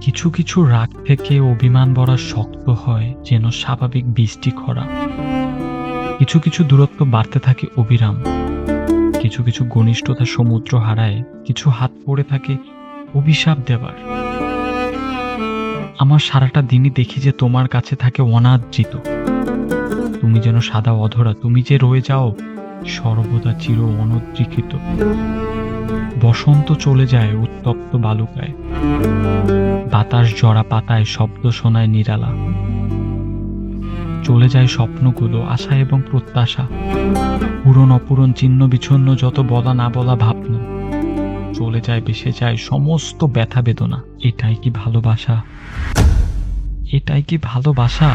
কিছু কিছু রাগ থেকে অভিমান ভরা শক্ত হয় যেন স্বাভাবিক বৃষ্টি খরা। কিছু কিছু দূরত্ব বাড়তে থাকে অবিরাম। কিছু কিছু ঘনিষ্ঠতা সমুদ্র হারায়, কিছু হাত পড়ে থাকে অভিশাপ দেবার। আমার সারাটা দিনই দেখি যে তোমার কাছে থাকে অনাদৃত। তুমি যেন সাদা অধরা, তুমি যে রয়ে যাও, সর্বদা চির অনদ্রিকৃত বসন্ত চলে যায় উত্তপ্ত বালুকায়। বাতাস জড়া পাতায় শব্দ শোনায় নিরালা। চলে যায় স্বপ্নগুলো, আশা এবং প্রত্যাশা। পূরণ অপূরণ, চিহ্ন বিচ্ছন্ন, যত বলা না বলা ভাবনা। চলে যায় বেসে যায়, সমস্ত ব্যথা বেদনা। এটাই কি ভালোবাসা? এটাই কি ভালোবাসা?